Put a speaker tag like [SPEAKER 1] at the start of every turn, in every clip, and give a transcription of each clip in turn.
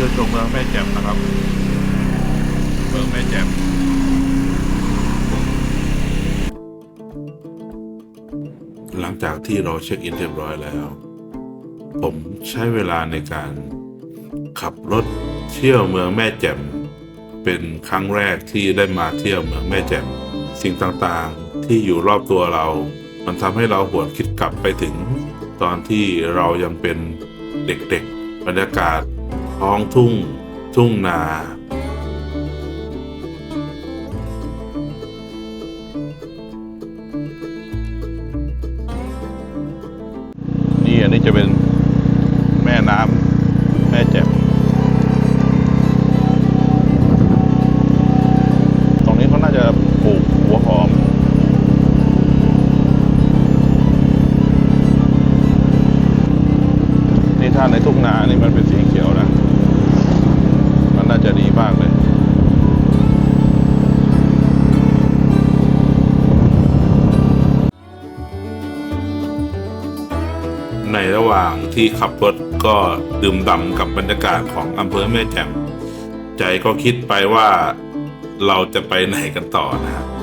[SPEAKER 1] ที่ยวชมเมืองแม่แจ่มนะครับ เมืองแม่แจ่มหลังจากที่เราเช็คอินเรียบร้อยแล้ว ผมใช้เวลาในการขับรถเที่ยวเมืองแม่แจ่มเป็นครั้งแรกที่ได้มาเที่ยวเมืองแม่แจ่มสิ่งต่างๆที่อยู่รอบตัวเรา มันทำให้เราหวนคิดกลับไปถึง ตอนที่เรายังเป็นเด็กๆ บรรยากาศ ท้องทุ่ง ทุ่งนา นี่อันนี้จะเป็นแม่น้ำ จะดีมากเลยในระหว่างที่ขับรถก็ดื่มด่ำกับบรรยากาศของอำเภอแม่แจ่มใจก็คิดไปว่าเราจะไปไหนกันต่อนะครับ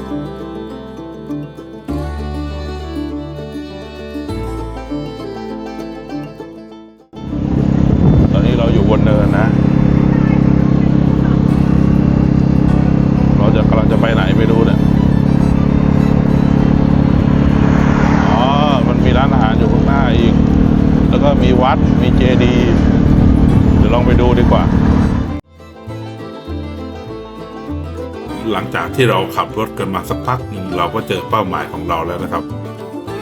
[SPEAKER 1] หลังจากที่เราขับรถกันมาสักพักหนึ่งเราก็เจอเป้าหมายของเราแล้วนะครับ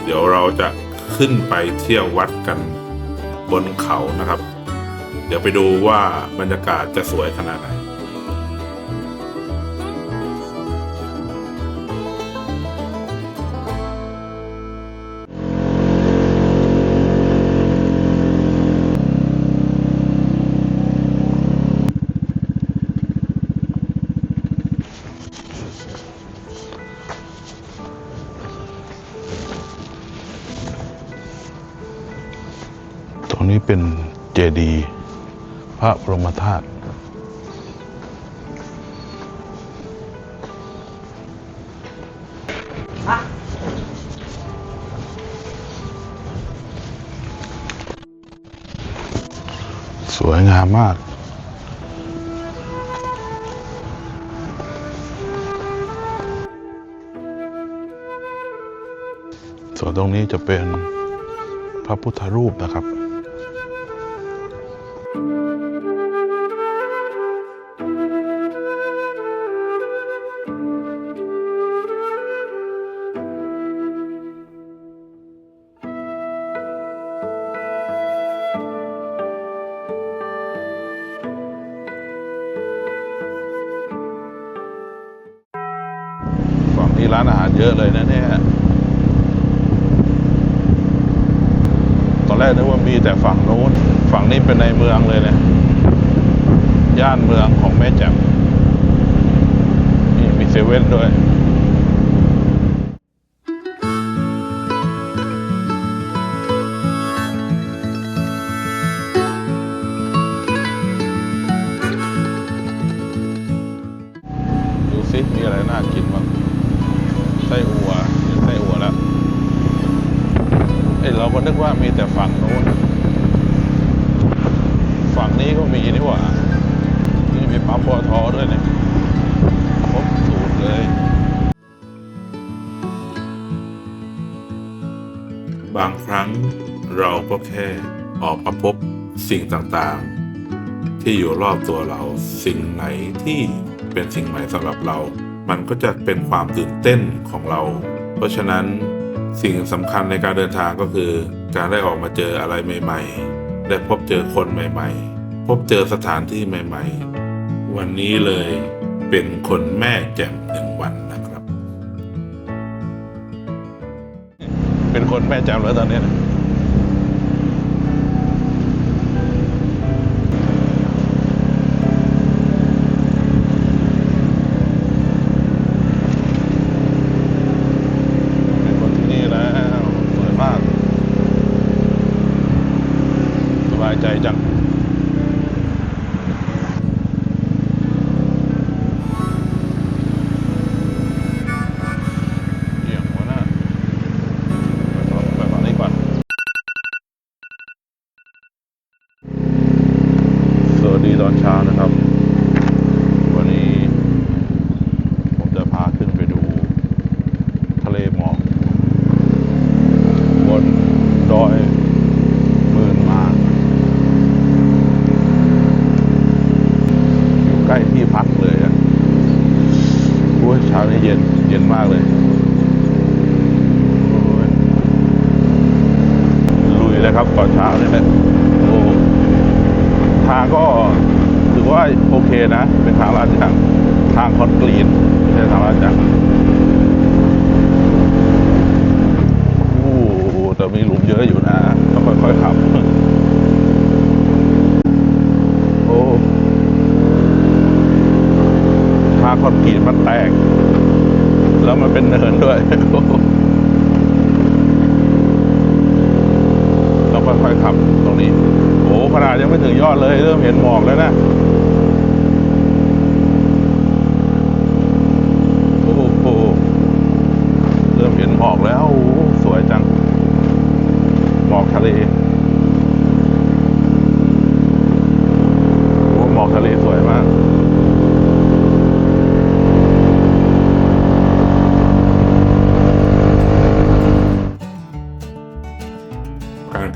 [SPEAKER 1] เดี๋ยวเราจะขึ้นไปเที่ยววัดกันบนเขานะครับ เดี๋ยวไปดูว่าบรรยากาศจะสวยขนาดไหน พระมธาตุสวยงามมากส่วนตรงนี้จะเป็นพระพุทธรูปนะครับ ร้านอาหารเยอะเลยนะเนี่ยตอนแรกนึกว่ามีแต่ฝั่งโน้น ฝั่งนี้เป็นในเมืองเลยเนี่ยย่านเมืองของแม่แจ่มนี่มีเซเว่นด้วย แค่ออกมาพบสิ่งต่างๆ ที่อยู่รอบตัวเรา สิ่งไหนที่เป็นสิ่งใหม่สำหรับเรา มันก็จะเป็นความตื่นเต้นของเรา เพราะฉะนั้นสิ่งสำคัญในการเดินทางก็คือ การได้ออกมาเจออะไรใหม่ ๆ ได้พบเจอคนใหม่ ๆ พบเจอสถานที่ใหม่ ๆ วันนี้เลยเป็นคนแม่แจ่มหนึ่งวันนะครับ เป็นคนแม่แจ่มแล้วตอนนี้นะ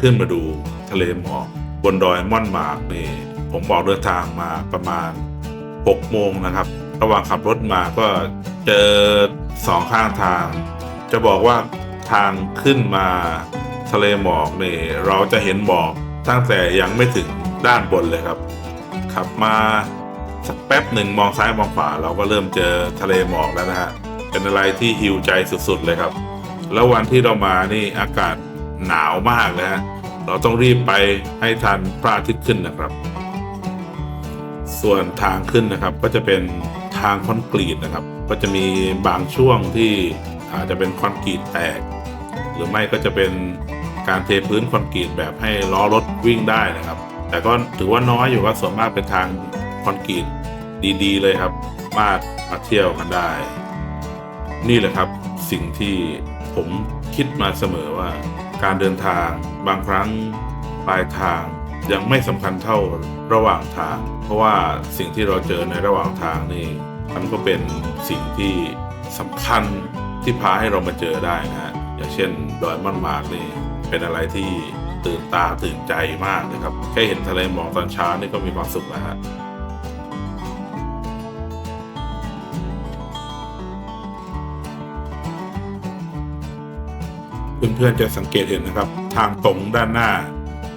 [SPEAKER 1] ขึ้นมาดูทะเลหมอกบนดอยม่อนหมากนี่ผมบอกเดินทางมาประมาณ 6 โมงนะครับ ระหว่างขับรถมาก็เจอสองข้างทาง จะบอกว่าทางขึ้นมาทะเลหมอกนี่เราจะเห็นหมอกตั้งแต่ยังไม่ถึงด้านบนเลยครับ ขับมาสักแป๊บหนึ่งมองซ้ายมองขวาเราก็เริ่มเจอทะเลหมอกแล้วนะฮะเป็นอะไรที่ฮิวใจสุดๆเลยครับ แล้ววันที่เรามานี่อากาศ หนาวมากนะฮะเราต้องรีบไปให้ทันพระอาทิตย์ขึ้นนะครับ ส่วนทางขึ้นนะครับก็จะเป็นทางคอนกรีตนะครับ ก็จะมีบางช่วงที่อาจจะเป็นคอนกรีตแตก หรือไม่ก็จะเป็นการเทพื้นคอนกรีตแบบให้ล้อรถวิ่งได้นะครับ แต่ก็ถือว่าน้อยอยู่ก็ส่วนมากเป็นทางคอนกรีตดีๆ เลยครับมาดมาเที่ยวกันได้ นี่แหละครับสิ่งที่ผมคิดมาเสมอว่า การเดินทาง บางครั้งปลายทางยังไม่สำคัญเท่าระหว่างทาง เพราะว่าสิ่งที่เราเจอในระหว่างทางนี่มันก็เป็นสิ่งที่สำคัญที่พาให้เรามาเจอได้นะฮะอย่างเช่นดอยม่อนหมากนี่เป็นอะไรที่ตื่นตาตื่นใจมากนะครับแค่เห็นทะเลหมอกตอนเช้านี่ก็มีความสุขแล้วฮะ เพื่อนๆจะสังเกตเห็นนะครับ ทางตรงด้านหน้า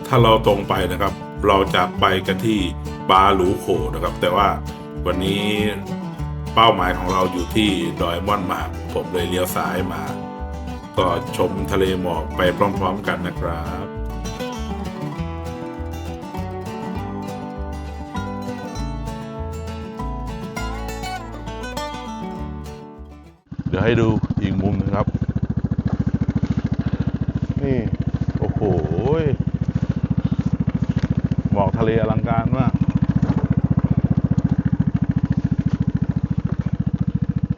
[SPEAKER 1] ถ้าเราตรงไปนะครับ เราจะไปกันที่บาหลูโขนะครับ แต่ว่าวันนี้เป้าหมายของเราอยู่ที่ดอยม่อนหมากผมเลยเลี้ยวซ้ายมา ก็ชมทะเลหมอกไปพร้อมๆกันนะครับ
[SPEAKER 2] เดี๋ยวให้ดูอีกมุมหนึงครับ นี่ โอ้โหยหมอกทะเลอลังการมาก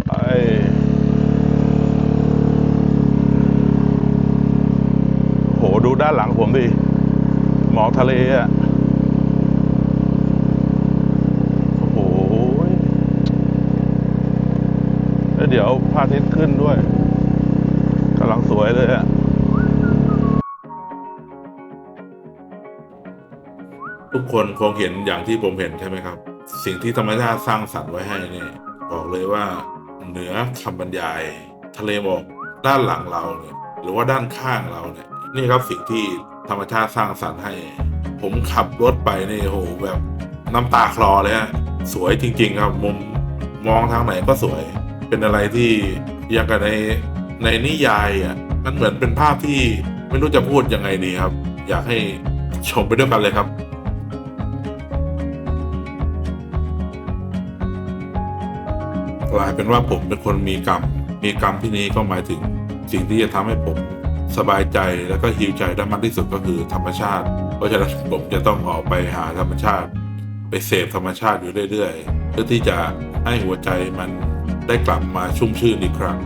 [SPEAKER 2] ไอโห ดูด้านหลังผมดิ หมอกทะ เลอะโอ้โหแล้วเดี๋ยวพระอาทิตย์ขึ้นด้วยกำลังสวยเลยอะ
[SPEAKER 1] ทุกคนคงเห็นอย่างที่ผมเห็นใช่ไหมครับ สิ่งที่ธรรมชาติสร้างสรรค์ไว้ให้เนี่ยบอกเลยว่าเหนือคำบรรยาย ทะเลหมอกด้านหลังเราเนี่ยหรือว่าด้านข้างเราเนี่ยนี่ครับสิ่งที่ธรรมชาติสร้างสรรค์ให้ ผมขับรถไปนี่โอ้โหแบบน้ำตาคลอเลยฮะสวยจริง ๆ ครับมุมมองทางไหนก็สวย เป็นอะไรที่อย่างกับในในนิยายอะมันเหมือนเป็นภาพที่ไม่รู้จะพูดยังไงดีครับ อยากให้ชมไปด้วยกันเลยครับกลายเป็นว่าผมเป็นคนมีกรรม มีกรรมที่นี้ก็หมายถึงสิ่งที่จะทำให้ผมสบายใจแล้วก็ฮิวใจได้มากที่สุดก็คือธรรมชาติ ราะฉะนั้นผมจะต้องออกไปหาธรรมชาติ ไปเสพธรรมชาติอยู่เรื่อยๆ เพื่อที่จะให้หัวใจมันได้กลับมาชุ่มชื่นอีกครั้ง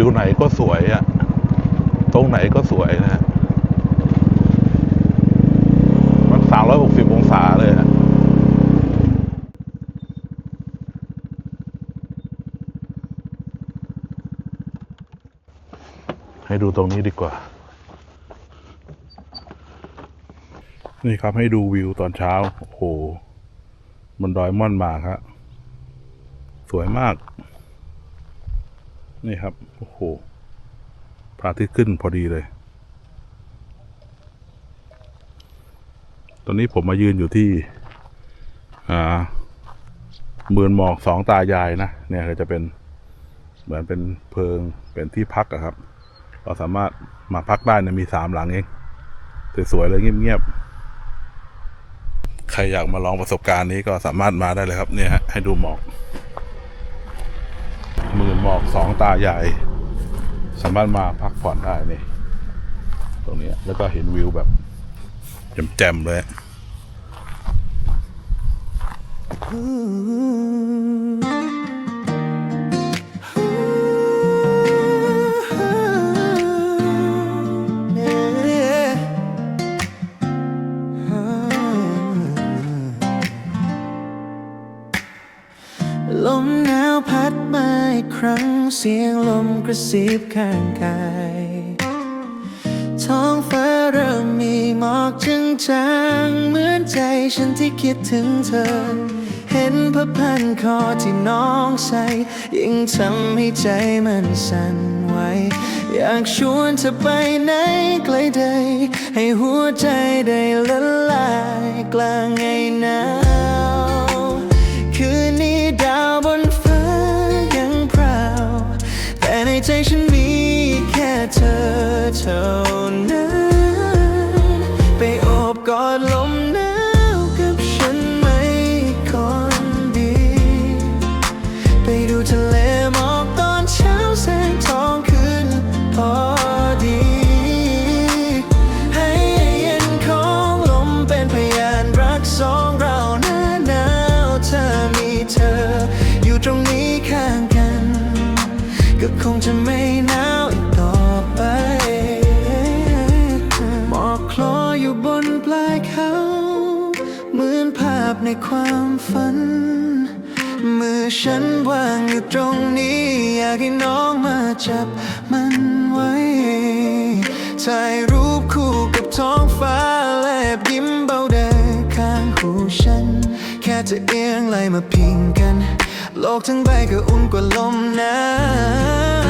[SPEAKER 2] วิวไหนก็สวยอะตรงไหนก็สวยนะฮะมันสามร้อยหกสิบองศาเลยฮะให้ดูตรงนี้ดีกว่า นี่ครับให้ดูวิวตอนเช้า โอ้โหบนดอยม่อนมากครับ สวยมาก นี่ครับ โอ้โหพระอาทิตย์ขึ้นพอดีเลย ตอนนี้ผมมายืนอยู่ที่อ่าหมื่นหมอกสองตายายนะ เนี่ยจะเป็นเหมือนเป็นเพิงเป็นที่พักอะครับ เราสามารถมาพักได้นะมีสามหลังเองสวยๆเลยเงียบๆ ใครอยากมาลองประสบการณ์นี้ก็สามารถมาได้เลยครับ เนี่ยฮะให้ดูหมอก หมอกสองตาใหญ่ สามารถมาพักผ่อนได้นี่ ตรงนี้แล้วก็เห็นวิวแบบแจ่มๆเลย
[SPEAKER 3] ลมหนาวพัด ครั้งเสียงลมกระซิบข้างกาย ท้องฟ้าเริ่มมีหมอกจางๆเหมือนใจฉันที่คิดถึงเธอ เห็นผ้าพันคอที่น้องใส่ยิ่งทำให้ใจมันสั่นไหวอยากชวนเธอไปไหนไกลใดให้หัวใจได้ละลายกลางไงนา ท่านั้นไปโอบกอดลมหนาวกับฉันไหมคนดี ไปดูทะเลหมอกตอนเช้าแสงทองขึ้นพอดี ให้เย็นของลมเป็นพยานรักสองเราหน้าหนาวเธอมีเธอ อยู่ตรงนี้ข้างกัน ก็คงจะไม่นา ความฝัน มือฉันวางอยู่ตรงนี้ อยากให้น้องมาจับมันไว้ถ่ายรูปคู่กับท้องฟ้าและบยิ้มเบาเดินข้างหูฉัน แค่จะเอียงไหลมาพิงกัน โลกทั้งใบก็อุ่นกว่าลมหนาว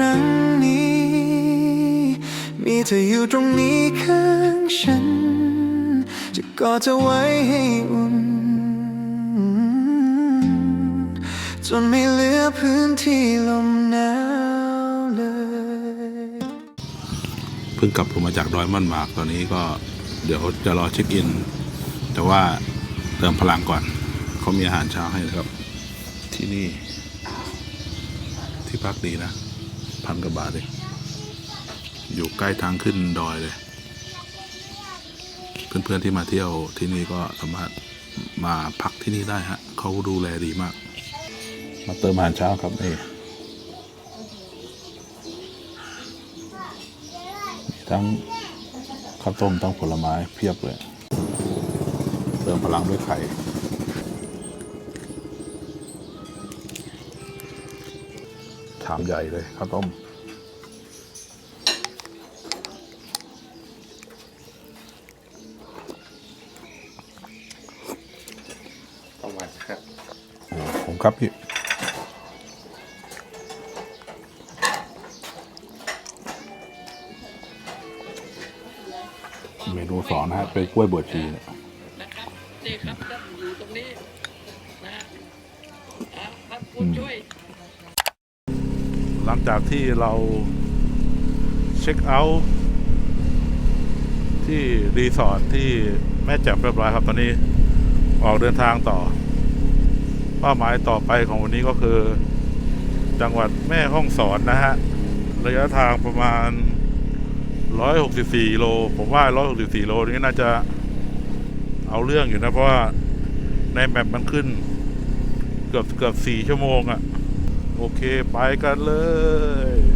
[SPEAKER 3] รั้งนี้ มีเธออยู่ตรงนี้ข้างฉัน จะกอดเธอไว้ให้อุ่น จนไม่เหลือพื้นที่ลมหนาวเลย
[SPEAKER 1] เพิ่งกลับผมมาจากดอยม่อนหมากตอนนี้ก็เดี๋ยวจะรอเช็คอิน แต่ว่าเติมพลังก่อน เขามีอาหารเช้าให้นะครับ ที่นี่ที่พักดีนะ พันกว่าบาทเองอยู่ใกล้ทางขึ้นดอยเลย เพื่อนๆที่มาเที่ยวที่นี่ก็สามารถมาพักที่นี่ได้ฮะเขาดูแลดีมาก มาเติมอาหารเช้าครับนี่มีทั้งข้าวต้มทั้งผลไม้เพียบเลย เติมพลังด้วยไข่ามใหญ่เลยข้าวต้ม
[SPEAKER 4] ต้องมาครับ
[SPEAKER 1] โอ้ผมครับพี่เมนูสอนนะฮะเป็นกล้วยบวชชีเนี่ย ลังจากที่เราเช็คเอาท์ที่รีสอร์ทที่แม่แจ่มเรียบร้อยครับตอนนี้ออกเดินทางต่อ เป้าหมายต่อไปของวันนี้ก็คือ จังหวัดแม่ฮ่องสอนนะฮะ ระยะทางประมาณ 164โล ผมว่า 164โลนี้น่าจะเอาเรื่องอยู่นะ เพราะว่าในแมปมันขึ้น เกือบเกือบสี่ชั่วโมงอะ่ะ โอเค ไปกันเลย